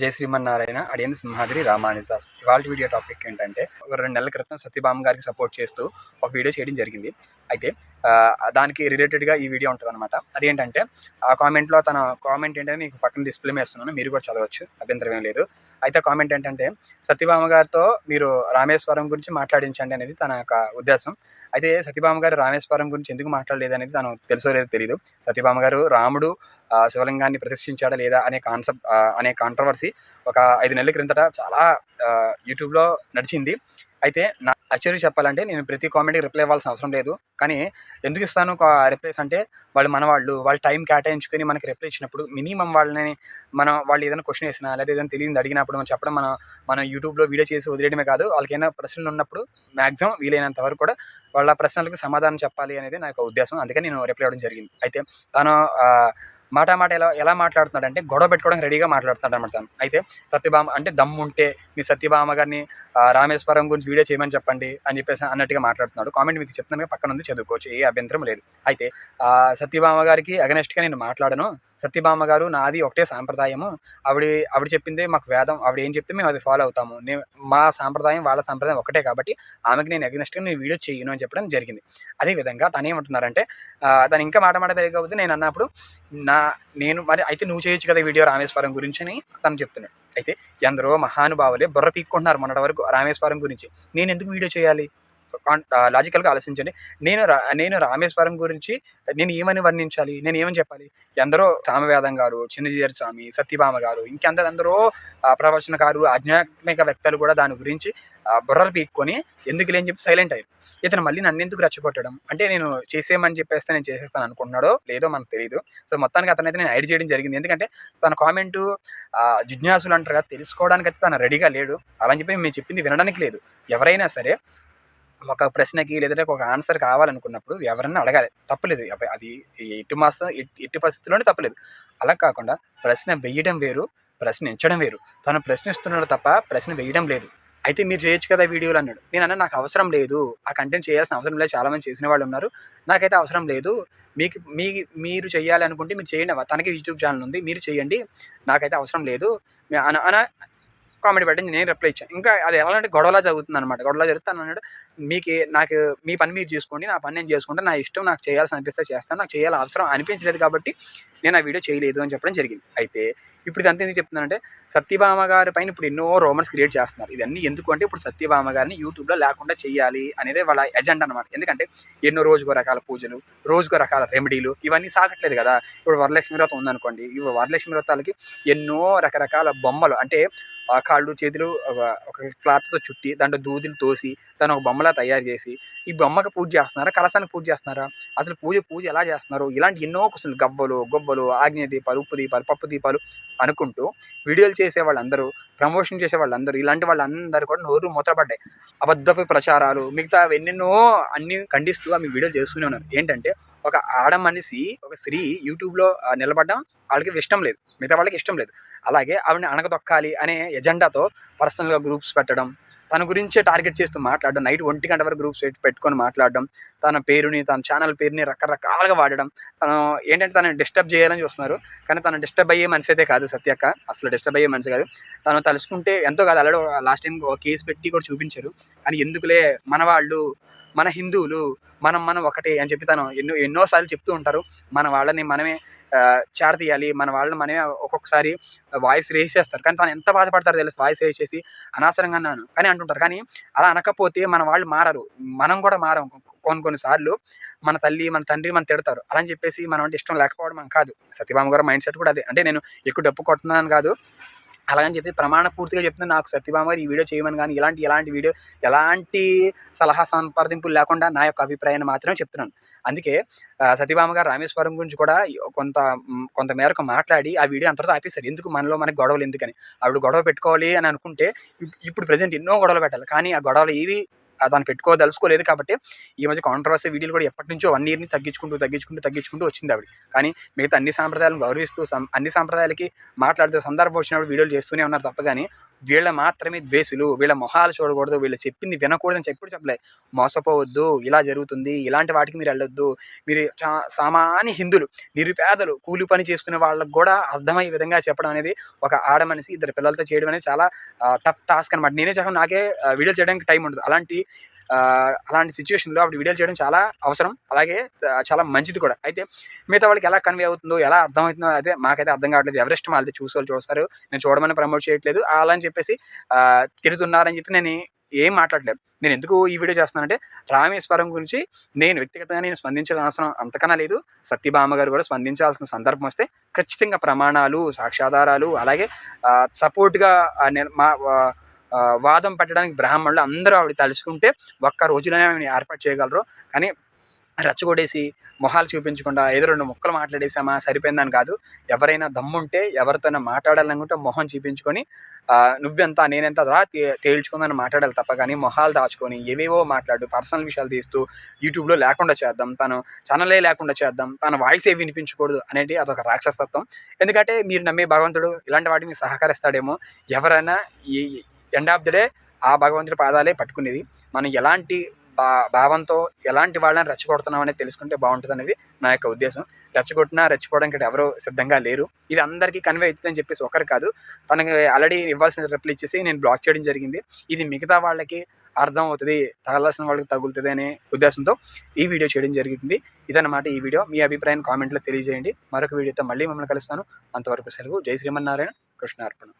జై శ్రీమన్నారాయణ అడియన్ సింహాద్రి రామానిదాస్ ఇవాళ వీడియో టాపిక్ ఏంటంటే ఒక రెండు నెలల క్రితం సత్యభామ గారికి సపోర్ట్ చేస్తూ ఒక వీడియో చేయడం జరిగింది. అయితే దానికి రిలేటెడ్గా ఈ వీడియో ఉంటుంది అనమాట అదేంటంటే ఆ కామెంట్లో తన కామెంట్ ఏంటంటే మీకు పక్కన డిస్ప్లే వేస్తున్నాను. మీరు కూడా చదవచ్చు. అభ్యంతరం ఏం లేదు. అయితే కామెంట్ ఏంటంటే సత్యభామ గారితో మీరు రామేశ్వరం గురించి మాట్లాడించండి అనేది తన యొక్క ఉద్దేశం. అయితే సత్యభామ గారు రామేశ్వరం గురించి ఎందుకు మాట్లాడలేదు అనేది తను తెలుసో లేదో తెలియదు సత్యభామ గారు రాముడు శివలింగాన్ని ప్రతిష్ఠించాడా లేదా అనే కాన్సెప్ట్ అనే కాంట్రవర్సీ ఒక ఐదు నెలల క్రిందట చాలా యూట్యూబ్లో నడిచింది. అయితే నా యాక్చువల్లీ చెప్పాలంటే నేను ప్రతి కామెంట్కి రిప్లై ఇవ్వాల్సిన అవసరం లేదు. కానీ ఎందుకు ఇస్తాను రిప్లైస్ అంటే వాళ్ళు మన వాళ్ళు వాళ్ళ టైం కేటాయించుకొని మనకి రిప్లై ఇచ్చినప్పుడు మినిమం వాళ్ళని మనం వాళ్ళు ఏదైనా క్వశ్చన్ వేసినా లేదా ఏదైనా తెలియదు అడిగినప్పుడు మనం చెప్పడం మనం మనం యూట్యూబ్లో వీడియో చేసి వదిలేయడమే కాదు వాళ్ళకైనా ప్రశ్నలు ఉన్నప్పుడు మ్యాక్సిమం వీలైనంత వరకు కూడా వాళ్ళ ప్రశ్నలకు సమాధానం చెప్పాలి అనేది నా యొక్క ఉద్దేశం. అందుకని నేను రిప్లై ఇవ్వడం జరిగింది. అయితే తను మాట మాట ఎలా ఎలా మాట్లాడుతున్నాడు అంటే గొడవ పెట్టుకోవడానికి రెడీగా మాట్లాడుతున్నాడు అనమాట తను. అయితే సత్యభామ అంటే దమ్ము ఉంటే మీ సత్యభామ గారిని రామేశ్వరం గురించి వీడియో చేయమని చెప్పండి అని చెప్పేసి అన్నట్టుగా మాట్లాడుతున్నాడు. కామెంట్ మీకు చెప్తున్నాను పక్కన ఉంది చదువుకోవచ్చు ఏ అభ్యంతరం లేదు. అయితే సత్యభామ గారికి అగనెస్ట్గా నేను మాట్లాడను. సత్యభామ గారు నాది ఒకటే సాంప్రదాయము. ఆవిడ ఆవిడ చెప్పింది మాకు వేదం. ఆవిడ ఏం చెప్తే మేము అది ఫాలో అవుతాము. నేను మా సాంప్రదాయం వాళ్ళ సాంప్రదాయం ఒకటే కాబట్టి ఆమెకి నేను అగనెస్ట్గా నేను వీడియో చేయను అని చెప్పడం జరిగింది. అదేవిధంగా తను ఏమంటున్నారంటే తను ఇంకా మాట మాట పెరిగకపోతే నేను అన్నప్పుడు నా నేను మరి అయితే నువ్వు చేయొచ్చు కదా వీడియో రామేశ్వరం గురించి అని తను చెప్తున్నాడు. అయితే ఎందరో మహానుభావులే బుర్ర పీక్కుంటున్నారు మొన్నటి వరకు రామేశ్వరం గురించి. నేను ఎందుకు వీడియో చేయాలి? లాజికల్గా ఆలోచించండి. నేను రా నేను రామేశ్వరం గురించి నేను ఏమని వర్ణించాలి? నేను ఏమని చెప్పాలి? ఎందరో సామవేదం గారు చిన్నజీయర్ స్వామి సత్యభామ గారు ఇంకెందరందరో ప్రవచనకారు ఆధ్యాత్మిక వ్యక్తులు కూడా దాని గురించి బుర్రలు పీక్కొని ఎందుకు లేని చెప్పి సైలెంట్ అయ్యారు. ఇతను మళ్ళీ నన్ను ఎందుకు రెచ్చగొట్టడం? అంటే నేను చేసేయమని చెప్పేస్తే నేను చేసేస్తాను అనుకుంటున్నాడో లేదో మనకు తెలియదు సో మొత్తానికి అతను అయితే నేను ఐడి చేయడం జరిగింది. ఎందుకంటే తన కామెంటు జిజ్ఞాసులు అంటారు కదా తెలుసుకోవడానికి అయితే తను రెడీగా లేడు. అలా అని చెప్పి మేము చెప్పింది వినడానికి లేదు. ఎవరైనా సరే ఒక ప్రశ్నకి లేదంటే ఒక ఆన్సర్ కావాలనుకున్నప్పుడు ఎవరన్నా అడగాలి. తప్పలేదు. అది ఎట్టి మాసం ఎట్టి- పరిస్థితుల్లోనే తప్పలేదు. అలా కాకుండా ప్రశ్న వేయడం వేరు ప్రశ్నించడం వేరు. తను ప్రశ్నిస్తున్నాడు తప్ప ప్రశ్న వేయడం లేదు. అయితే మీరు చేయొచ్చు కదా వీడియోలు అన్నాడు. నేను అన్న నాకు అవసరం లేదు. ఆ కంటెంట్ చేయాల్సిన అవసరం లేదు. చాలా మంది చేసిన వాళ్ళు ఉన్నారు. నాకైతే అవసరం లేదు. మీకు మీ మీరు చేయాలనుకుంటే మీరు చేయండి. తనకి యూట్యూబ్ ఛానల్ ఉంది. మీరు చేయండి. నాకైతే అవసరం లేదు. అన కామెడీ కామెంట్ పెట్టండి నేను రిప్లై ఇచ్చాను. ఇంకా అది ఎలా అంటే గొడవలా జరుగుతుంది అనమాట గొడవలా జరుగుతాను అన్నాడు. మీకు నాకు మీ పని మీరు చేసుకోండి నా పని నేను చేసుకుంటే నా ఇష్టం నాకు చేయాల్సి అనిపిస్తే చేస్తాను నాకు చేయాలి అవసరం అనిపించలేదు కాబట్టి నేను ఆ వీడియో చేయలేదు అని చెప్పడం జరిగింది. అయితే ఇప్పుడు ఇదంతా ఎందుకు చెప్తున్నానంటే సత్యభామ గారి పైన ఇప్పుడు ఎన్నో రోమన్స్ క్రియేట్ చేస్తున్నారు. ఇవన్నీ ఎందుకు అంటే ఇప్పుడు సత్యభామ గారిని యూట్యూబ్లో లేకుండా చేయాలి అనేది వాళ్ళ ఎజెండా అనమాట ఎందుకంటే ఎన్నో రోజుకో రకాల పూజలు రోజుకో రకాల రెమెడీలు ఇవన్నీ సాగట్లేదు కదా. ఇప్పుడు వరలక్ష్మి వ్రతం ఉందనుకోండి. ఇవి వరలక్ష్మి వ్రతాలకి ఎన్నో రకరకాల బొమ్మలు అంటే కాళ్ళు చేతులు ఒక- క్లాత్తో చుట్టి దాంట్లో దూదిని తోసి దాన్ని ఒక బొమ్మలా తయారు చేసి ఈ బొమ్మకి పూజ చేస్తున్నారా? కలసానికి పూజ చేస్తున్నారా? అసలు పూజ పూజ ఎలా చేస్తున్నారు? ఇలాంటి ఎన్నో క్వశ్చన్లు గవ్వలు గొవ్వలు ఆగ్నేయ దీపాలు ఉప్పు దీపాలు పప్పు దీపాలు అనుకుంటూ వీడియోలు చేసే వాళ్ళందరూ ప్రమోషన్ చేసే వాళ్ళందరూ ఇలాంటి వాళ్ళందరూ కూడా నోరు మూతపడ్డాయి. అబద్ధపు ప్రచారాలు మిగతా ఎన్నెన్నో అన్ని ఖండిస్తూ ఆమె వీడియోలు చేస్తూనే ఉన్నారు. ఏంటంటే ఒక ఆడ మనిషి ఒక స్త్రీ యూట్యూబ్లో నిలబడడం వాళ్ళకి ఇష్టం లేదు. మిగతా వాళ్ళకి ఇష్టం లేదు. అలాగే ఆవిడని అణగదొక్కాలి అనే ఎజెండాతో పర్సనల్గా గ్రూప్స్ పెట్టడం తన గురించే టార్గెట్ చేస్తూ మాట్లాడడం నైట్ ఒంటి గంట వరకు గ్రూప్స్ పెట్టుకొని మాట్లాడడం తన పేరుని తన ఛానల్ పేరుని రకరకాలుగా వాడడం తను ఏంటంటే తనని డిస్టర్బ్ చేయాలని చూస్తున్నారు కానీ తను డిస్టర్బ్ అయ్యే మనిషి అయితే కాదు సత్యక్క అసలు డిస్టర్బ్ అయ్యే మనిషి కాదు. తను తలుసుకుంటే ఎంతో కాదు అలాడో లాస్ట్ టైం ఒక కేసు పెట్టి కూడా చూపించారు కానీ ఎందుకులే మన వాళ్ళు మన హిందువులు మనం మనం ఒకటే అని చెప్పి తను ఎన్నో ఎన్నోసార్లు చెప్తూ ఉంటారు మన వాళ్ళని మనమే చేరదీయాలి మన వాళ్ళని మనమే ఒక్కొక్కసారి వాయిస్ రేస్ చేస్తారు. కానీ తను ఎంత బాధపడతారో తెలుసు. వాయిస్ రేస్ చేసి అనవసరంగా అన్నాను. కానీ అంటుంటారు. కానీ అలా అనకపోతే మన వాళ్ళు మారరు. మనం కూడా మారం. కొన్ని కొన్నిసార్లు మన తల్లి మన తండ్రి మనం తిడతారు. అలా అని చెప్పేసి మనం అంటే ఇష్టం లేకపోవడం అని కాదు. సత్యభామ గారు మైండ్ సెట్ కూడా అదే. అంటే నేను ఎక్కువ డప్పు కొట్టున్నాను కాదు. అలాగని చెప్పి ప్రమాణ పూర్తిగా చెప్తున్నా నాకు సత్యభామ గారు ఈ వీడియో చేయమని కానీ ఇలాంటి ఎలాంటి వీడియో ఎలాంటి సలహా సంప్రదింపులు లేకుండా నా యొక్క అభిప్రాయాన్ని మాత్రమే చెప్తున్నాను. అందుకే సతీభామ గారు రామేశ్వరం గురించి కూడా కొంత కొంతమేరకు కొంత మేరకు మాట్లాడి ఆ వీడియో అంతటితో ఆపేశారు. ఎందుకు మనలో మనకి గొడవలు ఎందుకని? ఆవిడ గొడవ పెట్టుకోవాలి అని అనుకుంటే ఇప్- ఇప్పుడు ప్రజెంట్ ఎన్నో గొడవలు పెట్టాలి. కానీ ఆ గొడవలు ఏవి దాన్ని పెట్టుకో పెట్టుకోదలుచుకోలేదు కాబట్టి ఈ మధ్య కాంట్రవర్సీ వీడియోలు కూడా ఎప్పటి నుంచో వన్ ఇయర్ని తగ్గించుకుంటూ తగ్గించుకుంటూ తగ్గించుకుంటూ వచ్చింది ఆవిడ. కానీ మిగతా అన్ని సాంప్రదాయాలను గౌరవిస్తూ అన్ని సాంప్రదాయాలకి మాట్లాడుతూ సందర్భం వచ్చినప్పుడు వీడియోలు చేస్తూనే ఉన్నారు తప్ప కానీ వీళ్ళ మాత్రమే ద్వేషులు వీళ్ళ మొహాలు చూడకూడదు వీళ్ళు చెప్పింది వినకూడదని చెప్పి చెప్పలే. మోసపోవద్దు ఇలా జరుగుతుంది ఇలాంటి వాటికి మీరు వెళ్ళొద్దు. మీరు చా సామాన్య హిందువులు నిరుపేదలు కూలి పని చేసుకునే వాళ్ళకు కూడా అర్థమయ్యే విధంగా చెప్పడం అనేది ఒక ఆడ మనిషి ఇద్దరు పిల్లలతో చేయడం అనేది చాలా టఫ్ టాస్క్ అనమాట నేనే చెప్పాను నాకే వీడియో చేయడానికి టైం ఉండదు. అలాంటి అలాంటి సిచ్యువేషన్లో అప్పుడు వీడియోలు చేయడం చాలా అవసరం. అలాగే చాలా మంచిది కూడా. అయితే మిగతా వాళ్ళకి ఎలా కన్వే అవుతుందో ఎలా అర్థమవుతుందో అదే మాకైతే అర్థం కావట్లేదు. ఎవరెస్ట్ వాళ్ళది చూసి వాళ్ళు చూస్తారు. నేను చూడమని ప్రమోట్ చేయట్లేదు. అలా అని చెప్పేసి తిరుగుతున్నారని తిడుతున్నారని చెప్పి నేను ఏం మాట్లాడలేదు. నేను ఎందుకు ఈ వీడియో చేస్తున్నానంటే రామేశ్వరం గురించి నేను వ్యక్తిగతంగా నేను స్పందించాల్సిన అవసరం అంతకన్నా లేదు. సత్యభామ గారు కూడా స్పందించాల్సిన సందర్భం వస్తే ఖచ్చితంగా ప్రమాణాలు సాక్ష్యాధారాలు అలాగే సపోర్ట్గా మా వాదం పెట్టడానికి బ్రాహ్మణులు అందరూ ఆవిడ తలుచుకుంటే ఒక్క రోజులోనే ఆమెను ఏర్పాటు చేయగలరు. కానీ రచ్చగొడేసి మొహాలు చూపించకుండా ఏదో రెండు ముక్కలు మాట్లాడేసామా? సరిపోయిందని కాదు. ఎవరైనా దమ్ముంటే ఎవరితోనే మాట్లాడాలనుకుంటే మొహం చూపించుకొని నువ్వెంత నేనెంత రా తేల్చుకుందని మాట్లాడాలి తప్ప కానీ మొహాలు దాచుకొని ఏవేవో మాట్లాడు పర్సనల్ విషయాలు తీస్తూ యూట్యూబ్లో లేకుండా చేద్దాం తను ఛానలే లేకుండా చేద్దాం తన వాయిస్ ఏ వినిపించకూడదు అనేది అదొక రాక్షసత్వం. ఎందుకంటే మీరు నమ్మే భగవంతుడు ఇలాంటి వాటికి సహకరిస్తాడేమో. ఎవరైనా ఈ ఎండ్ ఆఫ్ ది డే ఆ భగవంతుడి పాదాలే పట్టుకునేది. మనం ఎలాంటి భా భావంతో ఎలాంటి వాళ్ళని రెచ్చగొడుతున్నాం అనేది తెలుసుకుంటే బాగుంటుంది అనేది నా యొక్క ఉద్దేశం. రెచ్చగొట్టినా రెచ్చిపోవడానికి ఎవరు సిద్ధంగా లేరు. ఇది అందరికీ కన్వే అవుతుందని చెప్పేసి ఒకరు కాదు. తనకి ఆల్రెడీ ఇవ్వాల్సిన రిప్లై ఇచ్చేసి నేను బ్లాక్ చేయడం జరిగింది. ఇది మిగతా వాళ్ళకి అర్థం అవుతుంది తగలాల్సిన వాళ్ళకి తగులుతుంది అనే ఉద్దేశంతో ఈ వీడియో చేయడం జరిగింది. ఇదన్నమాట ఈ వీడియో. మీ అభిప్రాయం కామెంట్లో తెలియజేయండి. మరొక వీడియోతో మళ్ళీ మిమ్మల్ని కలుస్తాను. అంతవరకు సెలవు. జై శ్రీమన్నారాయణ. కృష్ణార్పణ.